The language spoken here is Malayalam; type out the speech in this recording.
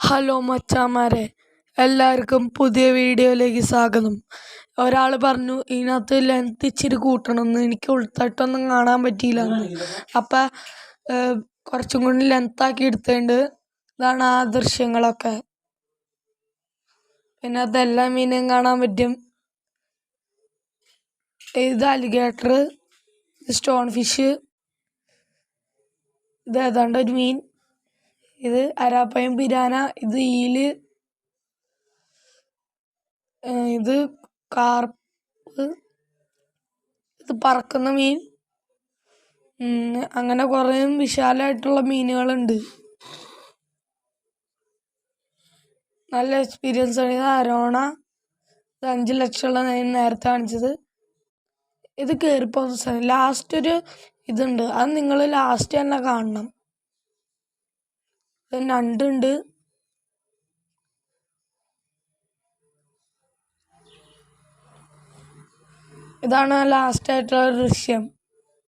ഹലോ മച്ചാമാരെ എല്ലാവർക്കും പുതിയ വീഡിയോയിലേക്ക് സ്വാഗതം. ഒരാൾ പറഞ്ഞു ഇതിനകത്ത് ലെങ്ത് ഇച്ചിരി കൂട്ടണമെന്ന് എനിക്ക് ഉൾത്തട്ടൊന്നും കാണാൻ പറ്റിയില്ല അപ്പം കുറച്ചും കൂടി ലെങ്ത്താക്കി ആക്കി എടുത്തിട്ടുണ്ട് ഇതാണ് ആ ദൃശ്യങ്ങളൊക്കെ. പിന്നെ അതെല്ലാ മീനും കാണാൻ പറ്റും. ഇത് അലിഗേറ്റർ സ്റ്റോൺ ഫിഷ് ഇത് ഏതാണ്ട് ഒരു മീൻ. ഇത് അരാപ്പയം പിരാന ഇത് ഈൽ ഇത് കാർപ്പ് ഇത് പറക്കുന്ന മീൻ. അങ്ങനെ കുറേ വിശാലമായിട്ടുള്ള മീനുകളുണ്ട്. നല്ല എക്സ്പീരിയൻസ് ആണ്. ഇത് അരോണ ഇത് അഞ്ച് ലക്ഷമുള്ള ഞാൻ നേരത്തെ കാണിച്ചത്. ഇത് കയറിപ്പോ ലാസ്റ്റ് ഒരു ഇതുണ്ട്. അത് നിങ്ങൾ ലാസ്റ്റ് തന്നെ കാണണം. ഇത് ഞണ്ടുണ്ട് ഇതാണ് ലാസ്റ്റ് ആയിട്ടുള്ള ദൃശ്യം.